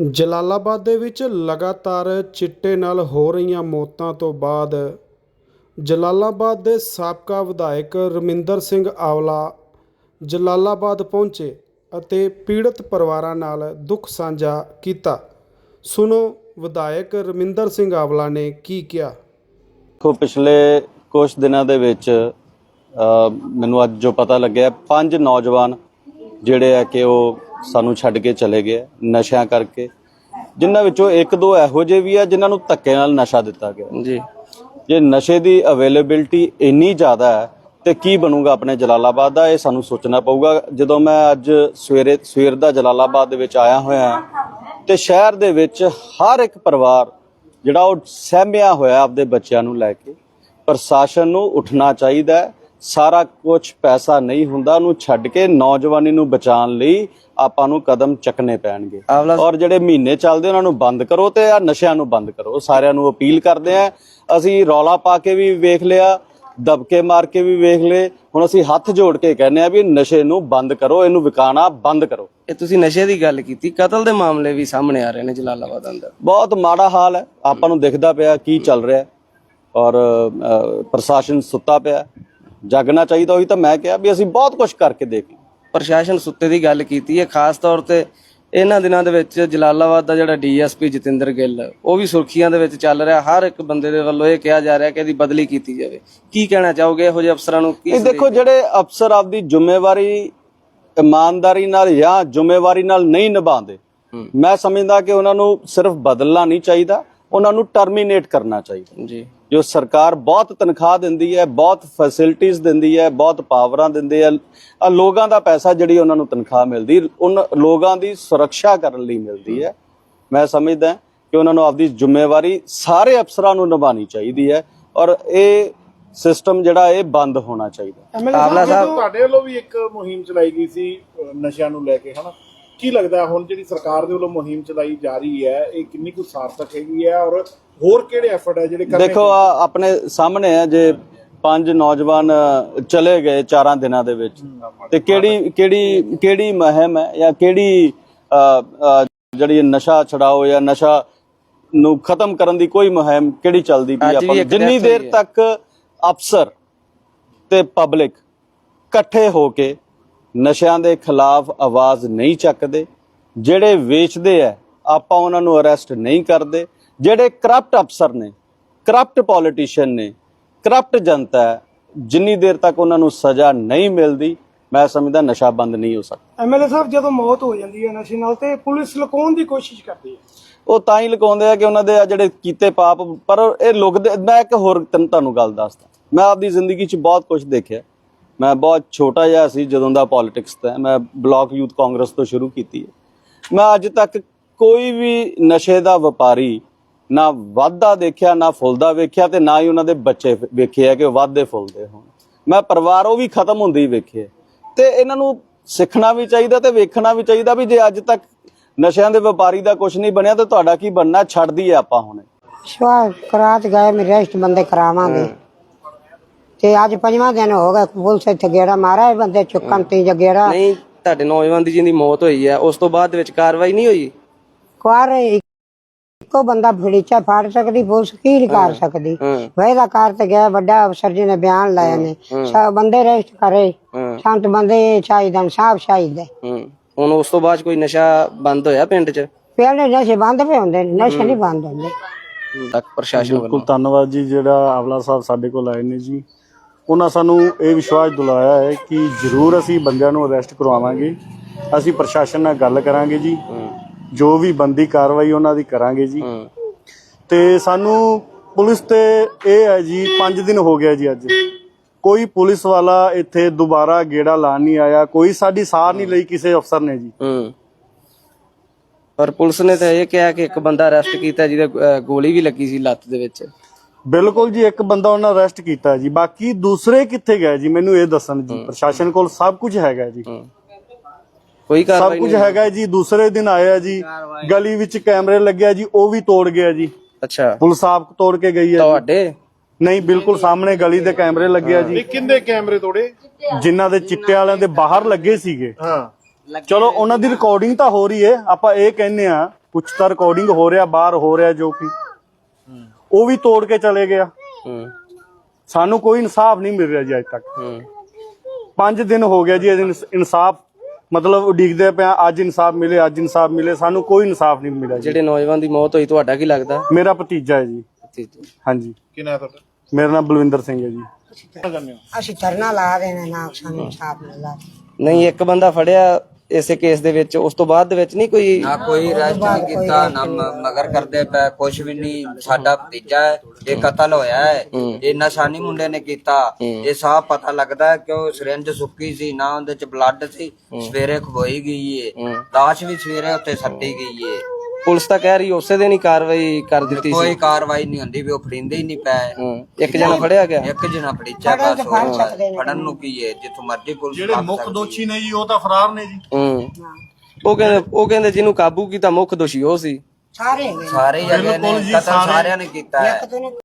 ਜਲਾਲਾਬਾਦ ਦੇ ਵਿੱਚ ਲਗਾਤਾਰ ਚਿੱਟੇ ਨਾਲ ਹੋ ਰਹੀਆਂ ਮੌਤਾਂ ਤੋਂ ਬਾਅਦ ਜਲਾਲਾਬਾਦ ਦੇ ਸਾਬਕਾ ਵਿਧਾਇਕ ਰਮਿੰਦਰ ਸਿੰਘ ਆਵਲਾ ਜਲਾਲਾਬਾਦ ਪਹੁੰਚੇ ਅਤੇ ਪੀੜਤ ਪਰਿਵਾਰਾਂ ਨਾਲ ਦੁੱਖ ਸਾਂਝਾ ਕੀਤਾ। ਸੁਣੋ ਵਿਧਾਇਕ ਰਮਿੰਦਰ ਸਿੰਘ ਆਵਲਾ ਨੇ ਕੀ ਕਿਹਾ। ਦੇਖੋ, ਪਿਛਲੇ ਕੁਝ ਦਿਨਾਂ ਦੇ ਵਿੱਚ ਮੈਨੂੰ ਅੱਜ ਜੋ ਪਤਾ ਲੱਗਿਆ, ਪੰਜ ਨੌਜਵਾਨ ਜਿਹੜੇ ਆ ਕਿ ਉਹ ਸਾਨੂੰ ਛੱਡ ਕੇ ਚਲੇ ਗਏ ਨਸ਼ਿਆਂ ਕਰਕੇ। ਜਿਨ੍ਹਾਂ ਵਿੱਚੋਂ ਇੱਕ ਦੋ ਇਹੋ ਜਿਹੇ ਵੀ ਆ ਜਿਨ੍ਹਾਂ ਨੂੰ ਧੱਕੇ ਨਾਲ ਨਸ਼ਾ ਦਿੱਤਾ ਗਿਆ। ਜੀ। ਜੇ ਨਸ਼ੇ ਦੀ ਅਵੇਲੇਬਿਲਟੀ ਇੰਨੀ ਜ਼ਿਆਦਾ ਹੈ ਤੇ ਕੀ ਬਣੂਗਾ ਆਪਣੇ ਜਲਾਲਾਬਾਦ ਦਾ? ਇਹ ਸਾਨੂੰ ਸੋਚਣਾ ਪਊਗਾ। ਜਦੋਂ ਮੈਂ ਅੱਜ ਸਵੇਰੇ ਸਵੇਰ ਦਾ ਜਲਾਲਾਬਾਦ ਦੇ ਵਿੱਚ ਆਇਆ ਹੋਇਆ ਤੇ ਸ਼ਹਿਰ ਦੇ ਵਿੱਚ ਹਰ ਇੱਕ ਪਰਿਵਾਰ ਜਿਹੜਾ ਉਹ ਸਹਿਮਿਆ ਹੋਇਆ ਆਪਦੇ ਬੱਚਿਆਂ ਨੂੰ ਲੈ ਕੇ। ਪ੍ਰਸ਼ਾਸਨ ਨੂੰ ਉੱਠਣਾ ਚਾਹੀਦਾ ਹੈ। ਸਾਰਾ ਕੁਝ ਪੈਸਾ ਨਹੀਂ ਹੁੰਦਾ ਉਹਨੂੰ ਛੱਡ ਕੇ ਨੌਜਵਾਨੀ ਨੂੰ ਬਚਾਉਣ ਲਈ ਆਪਾਂ ਨੂੰ ਕਦਮ ਚੱਕਣੇ ਪੈਣਗੇ। ਔਰ ਜਿਹੜੇ ਮਹੀਨੇ ਚੱਲਦੇ ਉਹਨਾਂ ਨੂੰ ਬੰਦ ਕਰੋ ਤੇ ਆ ਨਸ਼ਿਆਂ ਨੂੰ ਬੰਦ ਕਰੋ। ਸਾਰਿਆਂ ਨੂੰ ਅਪੀਲ ਕਰਦੇ ਆ ਅਸੀਂ ਰੌਲਾ ਪਾ ਕੇ ਵੀ ਵੇਖ ਲਿਆ ਦਬਕੇ ਮਾਰ ਕੇ ਵੀ ਵੇਖ ਲਏ ਹੁਣ ਅਸੀਂ ਹੱਥ ਜੋੜ ਕੇ ਕਹਿੰਦੇ ਆ ਵੀ ਨਸ਼ੇ ਨੂੰ ਬੰਦ ਕਰੋ ਇਹਨੂੰ ਵਿਕਾਣਾ ਬੰਦ ਕਰੋ। ਇਹ ਤੁਸੀਂ ਨਸ਼ੇ ਦੀ ਗੱਲ ਕੀਤੀ ਕਤਲ ਦੇ ਮਾਮਲੇ ਵੀ ਸਾਹਮਣੇ ਆ ਰਹੇ ਨੇ ਜਲਾਲਾਬਾਦ ਅੰਦਰ। ਬਹੁਤ ਮਾੜਾ ਹਾਲ ਹੈ ਆਪਾਂ ਨੂੰ ਦਿਖਦਾ ਪਿਆ ਕੀ ਚੱਲ ਰਿਹਾ। ਔਰ ਪ੍ਰਸ਼ਾਸਨ ਸੁੱਤਾ ਪਿਆ ਜਾਗਣਾ ਚਾਹੀਦਾ ਉਹੀ ਤਾਂ ਮੈਂ ਕਿਹਾ ਵੀ ਅਸੀਂ ਬਹੁਤ ਕੁਝ ਕਰਕੇ ਦੇਖ ਪ੍ਰਸ਼ਾਸਨ ਸੁੱਤੇ ਦੀ ਗੱਲ ਕੀਤੀ ਹੈ ਖਾਸ ਤੌਰ ਤੇ ਇਹਨਾਂ ਦਿਨਾਂ ਦੇ ਵਿੱਚ ਜਲਾਲਾਬਾਦ ਦਾ ਜਿਹੜਾ ਡੀਐਸਪੀ ਜਤਿੰਦਰ ਗਿੱਲ ਉਹ ਵੀ ਸੁਰਖੀਆਂ ਦੇ ਵਿੱਚ ਚੱਲ ਰਿਹਾ। ਹਰ ਇੱਕ ਬੰਦੇ ਦੇ ਵੱਲੋਂ ਇਹ ਕਿਹਾ ਜਾ ਰਿਹਾ ਕਿ ਇਹਦੀ ਬਦਲੀ ਕੀਤੀ ਜਾਵੇ। ਕੀ ਕਹਿਣਾ ਚਾਹੋਗੇ ਇਹੋ ਜਿਹੇ ਅਫਸਰਾਂ ਨੂੰ? ਕੀ ਇਹ ਦੇਖੋ ਜਿਹੜੇ ਅਫਸਰ ਆਪਦੀ ਜ਼ਿੰਮੇਵਾਰੀ ਇਮਾਨਦਾਰੀ ਨਾਲ ਜਾਂ ਜ਼ਿੰਮੇਵਾਰੀ ਨਾਲ ਨਹੀਂ ਨਿਭਾਉਂਦੇ ਮੈਂ ਸਮਝਦਾ ਕਿ ਉਹਨਾਂ ਨੂੰ ਸਿਰਫ ਬਦਲਣਾ ਨਹੀਂ ਚਾਹੀਦਾ। ਉਹਨਾਂ ਨੂੰ ਟਰਮੀਨੇਟ ਕਰਨਾ ਚਾਹੀਦਾ। ਜੀ। ਜੋ ਸਰਕਾਰ ਬਹੁਤ ਤਨਖਾਹ ਦਿੰਦੀ ਹੈ ਬਹੁਤ ਫੈਸਿਲਿਟੀਆਂ ਦਿੰਦੀ ਹੈ ਬਹੁਤ ਪਾਵਰਾਂ ਦਿੰਦੇ ਆ ਆ ਲੋਕਾਂ ਦਾ ਪੈਸਾ ਜਿਹੜੀ ਉਹਨਾਂ ਨੂੰ ਤਨਖਾਹ ਮਿਲਦੀ ਉਹਨਾਂ ਲੋਕਾਂ ਦੀ ਸੁਰੱਖਿਆ ਕਰਨ ਲਈ ਮਿਲਦੀ ਹੈ। ਮੈਂ ਸਮਝਦਾ ਕਿ ਉਹਨਾਂ ਨੂੰ ਆਪਦੀ ਜ਼ਿੰਮੇਵਾਰੀ ਸਾਰੇ ਅਫਸਰਾਂ ਨੂੰ ਨਿਭਾਉਣੀ ਚਾਹੀਦੀ ਹੈ ਔਰ ਇਹ ਸਿਸਟਮ ਜਿਹੜਾ ਇਹ ਬੰਦ ਹੋਣਾ ਚਾਹੀਦਾ। ਸਾਹਿਬ ਤੁਹਾਡੇ ਵੱਲੋਂ ਵੀ ਇੱਕ ਮੁਹਿੰਮ ਚਲਾਈ ਗਈ ਸੀ ਨਸ਼ਿਆਂ ਨੂੰ ਲੈ ਕੇ ਹਨਾ? ਕੀ ਲੱਗਦਾ ਹੁਣ ਜਿਹੜੀ ਸਰਕਾਰ ਦੇ ਵੱਲੋਂ ਮੁਹਿੰਮ ਚਲਾਈ ਜਾ ਰਹੀ ਹੈ ਇਹ ਕਿੰਨੀ ਕੁ ਸਾਰਥਕ ਹੈਗੀ ਹੈ ਔਰ ਹੋਰ ਕਿਹੜੇ ਐਫਰਟ ਹੈ ਜਿਹੜੇ ਕਰਨੇ ਦੇਖੋ ਆ ਆਪਣੇ ਸਾਹਮਣੇ ਹੈ ਜੇ ਪੰਜ ਨੌਜਵਾਨ ਚਲੇ ਗਏ ਚਾਰਾਂ ਦਿਨਾਂ ਦੇ ਵਿੱਚ। ਤੇ ਕਿਹੜੀ ਕਿਹੜੀ ਕਿਹੜੀ ਮਹਿਮ ਹੈ ਜਾਂ ਕਿਹੜੀ ਜਿਹੜੀ ਨਸ਼ਾ ਛਡਾਓ ਜਾਂ ਨਸ਼ਾ ਨੂੰ ਖਤਮ ਕਰਨ ਦੀ ਕੋਈ ਮੁਹਿੰਮ ਕਿਹੜੀ ਚੱਲਦੀ ਪਈ ਆਪਾਂ ਜਿੰਨੀ ਦੇਰ। ਤੱਕ ਅਫਸਰ ਤੇ ਪਬਲਿਕ ਇਕੱਠੇ ਹੋ ਕੇ ਨਸ਼ਿਆਂ ਦੇ ਖਿਲਾਫ ਆਵਾਜ਼ ਨਹੀਂ ਚੱਕਦੇ। ਜਿਹੜੇ ਵੇਚਦੇ ਆ ਆਪਾਂ ਉਹਨਾਂ ਨੂੰ ਅਰੈਸਟ ਨਹੀਂ ਕਰਦੇ। ਜਿਹੜੇ ਕਰਪਟ ਅਫਸਰ ਨੇ ਕਰਪਟ ਪੋਲੀਟੀਸ਼ੀਅਨ ਨੇ ਕਰਪਟ ਜਨਤਾ ਹੈ ਜਿੰਨੀ ਦੇਰ ਤੱਕ ਉਹਨਾਂ ਨੂੰ ਸਜ਼ਾ ਨਹੀਂ ਮਿਲਦੀ ਮੈਂ ਸਮਝਦਾ ਨਸ਼ਾ ਬੰਦ ਨਹੀਂ ਹੋ ਸਕਦਾ। ਐਮਐਲਏ ਸਾਹਿਬ ਜਦੋਂ ਮੌਤ ਹੋ ਜਾਂਦੀ ਹੈ ਨਸ਼ੇ ਨਾਲ ਤੇ ਪੁਲਿਸ ਲੁਕਾਉਣ ਦੀ ਕੋਸ਼ਿਸ਼ ਕਰਦੀ ਹੈ ਉਹ ਤਾਂ ਹੀ ਲਗਾਉਂਦੇ ਆ ਕਿ ਉਹਨਾਂ ਦੇ ਆ ਜਿਹੜੇ ਕੀਤੇ ਪਾਪ ਪਰ ਇਹ ਲੁਕਦੇ ਮੈਂ ਇੱਕ ਹੋਰ ਤੁਹਾਨੂੰ ਗੱਲ ਦੱਸਦਾ। ਮੈਂ ਆਪਦੀ ਜ਼ਿੰਦਗੀ 'ਚ ਬਹੁਤ ਕੁਝ ਦੇਖਿਆ। ਮੈਂ ਬਹੁਤ ਛੋਟਾ ਜਿਹਾ ਸੀ ਜਦੋਂ ਦਾ ਪੋਲਿਟਿਕਸ ਦਾ ਮੈਂ ਬਲਾਕ ਯੂਥ ਕਾਂਗਰਸ ਤੋਂ ਸ਼ੁਰੂ ਕੀਤੀ ਹੈ। ਮੈਂ ਅੱਜ ਤੱਕ ਕੋਈ ਵੀ ਨਸ਼ੇ ਦਾ ਵਪਾਰੀ ਨਾ ਵਾਧਾ ਦੇਖਿਆ ਨਾ ਫੁੱਲਦਾ ਵੇਖਿਆ ਤੇ ਨਾ ਹੀ ਉਹਨਾਂ ਦੇ ਬੱਚੇ ਵੇਖੇ ਆ ਕਿ ਵਾਧੇ ਫੁੱਲਦੇ ਹੋਣ। ਮੈਂ ਪਰਿਵਾਰ ਉਹ ਵੀ ਖਤਮ ਹੁੰਦੀ ਵੇਖੇ ਤੇ ਇਹਨਾਂ ਨੂੰ ਸਿੱਖਣਾ ਵੀ ਚਾਹੀਦਾ ਤੇ ਵੇਖਣਾ ਵੀ ਚਾਹੀਦਾ ਵੀ ਜੇ ਅੱਜ ਤੱਕ ਨਸ਼ਿਆਂ ਦੇ ਵਪਾਰੀ ਦਾ ਕੁਝ ਨਹੀਂ ਬਣਿਆ ਤੇ ਤੁਹਾਡਾ ਕੀ ਬਣਨਾ ਛੱਡਦੀ ਹੈ ਆਪਾਂ ਹੁਣੇ। ਸਵਾਲ ਕਰਾਤ ਗਏ ਮੇਰੇ ਰੈਸਟ ਬੰਦੇ ਕਰਾਵਾਂਗੇ। ਤੇ ਅੱਜ ਪੰਜਵਾਂ ਦਿਨ ਹੋ ਗਿਆ ਪੁਲਿਸ ਇੱਥੇ ਗੇੜਾ ਮਾਰਿਆ ਇਹ ਬੰਦੇ ਚੁੱਕਣ ਤੀ ਜਗੇੜਾ ਨਹੀਂ ਤੁਹਾਡੇ ਨੌਜਵਾਨ ਦੀ ਜਿੰਦੀ ਮੌਤ ਹੋਈ ਹੈ ਉਸ ਤੋਂ ਬਾਅਦ ਦੇ ਵਿੱਚ ਕਾਰਵਾਈ ਨਹੀਂ ਹੋਈ? ਕੁਆਰ ਇੱਕੋ ਬੰਦਾ ਫੜੀਚਾ ਫਾੜ ਸਕਦੀ ਪੁਲਿਸ ਕੀ ਨਹੀਂ ਕਰ ਸਕਦੀ? ਹਾਂ। ਵਾਇਦਾ ਕਰ ਤੇ ਗਿਆ ਵੱਡਾ ਅਫਸਰ ਜੀ ਨੇ ਬਿਆਨ ਲਾਇਆ ਨੇ। ਸਭ ਬੰਦੇ ਰੈਸਟ ਕਰੇ। ਸੰਤ ਬੰਦੇ ਚਾਹੀਦੇ ਨੇ ਸਾਫ਼ ਚਾਹੀਦੇ। ਹੂੰ। ਹੁਣ ਉਸ ਤੋਂ ਬਾਅਦ ਕੋਈ ਨਸ਼ਾ ਬੰਦ ਹੋਇਆ ਪਿੰਡ 'ਚ? ਪਹਿਲੇ ਨਸ਼ੇ ਬੰਦ ਪਏ ਹੁੰਦੇ ਨੇ ਨਸ਼ੇ ਨਹੀਂ ਬੰਦ ਹੁੰਦੇ। ਤੱਕ ਪ੍ਰਸ਼ਾਸਨ ਵੱਲੋਂ। ਬਿਲਕੁਲ ਧੰਨਵਾਦ ਜੀ ਜਿਹੜਾ ਆਵਲਾ ਸਾਹਿਬ ਸਾਡੇ ਕੋਲ ਆਏ ਨੇ ਜੀ। ਉਹਨਾਂ ਸਾਨੂੰ ਇਹ ਵਿਸ਼ਵਾਸ ਦਿਲਾਇਆ ਹੈ ਕਿ ਜ਼ਰੂਰ ਅਸੀਂ ਬੰਦਿਆਂ ਨੂੰ ਅਰੈਸਟ ਕਰਵਾਵਾਂਗੇ। ਅਸੀਂ ਪ੍ਰਸ਼ਾਸਨ ਨਾਲ ਗੱਲ ਕਰਾਂਗੇ ਜੀ। ਜੋ ਵੀ ਬੰਦੀ ਕਾਰਵਾਈ ਉਹਨਾਂ ਦੀ ਕਰਾਂਗੇ ਜੀ। ਤੇ ਸਾਨੂੰ ਪੁਲਿਸ ਤੇ ਇਹ ਹੈ ਜੀ 5 ਦਿਨ ਹੋ ਗਿਆ ਜੀ ਅੱਜ। ਕੋਈ ਪੁਲਿਸ ਵਾਲਾ ਇੱਥੇ ਦੁਬਾਰਾ ਗੇੜਾ ਲਾਣ ਨਹੀਂ ਆਇਆ। ਕੋਈ ਸਾਡੀ ਸਾਰ ਨਹੀਂ ਲਈ ਕਿਸੇ ਅਫਸਰ ਨੇ ਜੀ। ਪਰ ਪੁਲਿਸ ਨੇ ਤਾਂ ਇਹ ਕਿਹਾ ਕਿ ਇੱਕ ਬੰਦਾ ਅਰੈਸਟ ਕੀਤਾ ਜਿਹਦੇ ਗੋਲੀ ਵੀ ਲੱਗੀ ਸੀ ਲੱਤ ਦੇ ਵਿੱਚ। ਬਿਲਕੁਲ ਜੀ ਇੱਕ ਬੰਦਾ ਉਹਨਾਂ ਅਰੈਸਟ ਕੀਤਾ ਜੀ। ਬਾਕੀ ਦੂਸਰੇ ਕਿੱਥੇ ਗਏ ਜੀ ਮੈਨੂੰ ਇਹ ਦੱਸਣ ਜੀ ਪ੍ਰਸ਼ਾਸਨ ਕੋਲ ਸਭ ਕੁਝ ਹੈਗਾ ਜੀ। ਕੋਈ ਸਭ ਕਾਰਵਾਈ ਕੁਝ ਨਹੀਂ। ਹੈਗਾ ਜੀ ਦੂਸਰੇ ਦਿਨ ਆਇਆ ਜੀ ਗਲੀ ਵਿੱਚ ਕੈਮਰੇ ਲੱਗਿਆ ਜੀ ਉਹ ਵੀ ਤੋੜ ਗਿਆ ਜੀ। ਅੱਛਾ। ਪੁਲਿਸ ਆਪ ਤੋੜ ਕੇ ਗਈ ਹੈ। ਤੁਹਾਡੇ? ਨਹੀਂ ਬਿਲਕੁਲ ਸਾਹਮਣੇ ਗਲੀ ਦੇ ਕੈਮਰੇ ਲੱਗਿਆ ਜੀ। ਇਹ ਕਿੰਦੇ ਕੈਮਰੇ ਤੋੜੇ? ਜਿਨ੍ਹਾਂ ਦੇ ਚਿੱਟੇ ਵਾਲਿਆਂ ਦੇ ਬਾਹਰ ਲੱਗੇ ਸੀਗੇ। ਹਾਂ। ਚਲੋ ਉਹਨਾਂ ਦੀ ਰਿਕਾਰਡਿੰਗ ਤਾਂ ਹੋ ਰਹੀ ਹੈ। ਆਪਾਂ ਇਹ ਕਹਿੰਨੇ ਆ ਕੁਝ ਤਾਂ ਰਿਕਾਰਡਿੰਗ ਹੋ ਰਿਹਾ ਬਾਹਰ ਹੋ ਰਿਹਾ ਜੋ ਕਿ ਉਹ ਵੀ ਤੋੜ ਕੇ ਚਲੇ ਗਿਆ। ਹੂੰ। ਸਾਨੂੰ ਕੋਈ ਇਨਸਾਫ ਨਹੀਂ ਮਿਲ ਰਿਹਾ ਜੀ ਅਜੇ ਤੱਕ। ਹੂੰ। 5 ਦਿਨ ਹੋ ਗਿਆ ਜੀ ਇਨਸ- ਇਨਸਾਫ ਮਤਲਬ ਉਡੀਕਦੇ ਪਿਆ ਅੱਜ ਇਨਸਾਫ ਮਿਲੇ ਅੱਜ ਇਨਸਾਫ ਮਿਲੇ ਸਾਨੂੰ ਕੋਈ ਇਨਸਾਫ ਨਹੀਂ ਮਿਲਿਆ ਜੀ। ਜਿਹੜੇ ਨੌਜਵਾਨ ਦੀ ਮੌਤ ਹੋਈ ਤੁਹਾਡਾ ਕੀ ਲੱਗਦਾ? ਮੇਰਾ ਭਤੀਜਾ ਹੈ ਜੀ। ਹਾਂਜੀ। ਕਿੰਨਾ ਤੁਹਾਡਾ? ਮੇਰਾ ਨਾਮ ਬਲਵਿੰਦਰ ਸਿੰਘ ਹੈ ਜੀ। ਅਸੀਂ ਧਰਨਾ ਲਾ ਦੇਣਾ ਨਾ ਸਾਨੂੰ ਇਨਸਾਫ ਮਿਲਦਾ। ਨਹੀਂ ਇੱਕ ਬੰਦਾ ਫੜਿਆ ਇਸੇ ਕੇਸ ਦੇ ਵਿੱਚ ਉਸ ਤੋਂ ਬਾਅਦ ਦੇ ਵਿੱਚ ਨਹੀਂ ਕੋਈ ਨਾ ਕੋਈ ਰੈਸਟ ਨਹੀਂ ਕੀਤਾ ਨਾ ਮ- ਮਗਰ ਕਰਦੇ ਪਏ ਕੁਛ ਵੀ ਨਹੀਂ। ਸਾਡਾ ਭਤੀਜਾ ਹੈ ਇਹ ਕਤਲ ਹੋਇਆ ਹੈ। ਇਹ ਨਸ਼ਾ ਨਹੀਂ ਮੁੰਡੇ ਨੇ ਕੀਤਾ। ਇਹ ਸਾਫ਼ ਪਤਾ ਲੱਗਦਾ ਹੈ ਕਿ ਉਹ ਸਿਰਿੰਜ ਸੁੱਕੀ ਸੀ ਨਾ ਉਹਦੇ ਚ ਬਲੱਡ ਸੀ। ਸਵੇਰੇ ਖਬੋਈ ਗਈ ਏ। ਲਾਸ਼ ਵੀ ਸਵੇਰੇ ਉੱਤੇ ਸੱਟੀ ਗਈ ਏ। ਪੁਲਿਸ ਤਾਂ ਕਹਿ ਰਹੀ ਉਸੇ ਦਿਨ ਹੀ ਕਾਰਵਾਈ ਕਰ ਦਿੱਤੀ ਕੋਈ ਸੀ। ਕਾਰਵਾਈ ਨਹੀਂ ਹੁੰਦੀ ਵੀ ਉਹ ਫੜਿੰਦੇ ਹੀ ਨਹੀਂ ਪਏ। ਹੂੰ। ਇੱਕ ਜਣਾ ਫੜਿਆ ਗਿਆ? ਇੱਕ ਜਣਾ ਫੜੀਚਾ ਬਸ ਫੜਨ ਨੂੰ। ਕੀ ਏ ਜਿੱਥੋਂ ਮਰਜ਼ੀ ਪੁਲਿਸ ਜਿਹੜੇ ਫੜ ਮੁੱਖ ਸਕਦੀ ਦੋਸ਼ੀ ਨੇ ਜੀ ਉਹ ਤਾਂ ਫਰਾਰ ਨੇ ਜੀ। ਹੂੰ। ਉਹ ਕਹਿੰਦੇ ਉਹ ਕਹਿੰਦੇ ਜਿਹਨੂੰ ਕਾਬੂ ਕੀਤਾ ਮੁੱਖ ਦੋਸ਼ੀ ਉਹ ਸੀ। ਸਾਰੇ ਹੈਗੇ ਸਾਰੇ ਹੀ ਹੈਗੇ ਨੇ ਬਿਲਕੁਲ ਜੀ, ਕਤਲ। ਸਾਰਿਆਂ ਨੇ ਕੀਤਾ ਹੈ। ਇੱਕ ਤੋਂ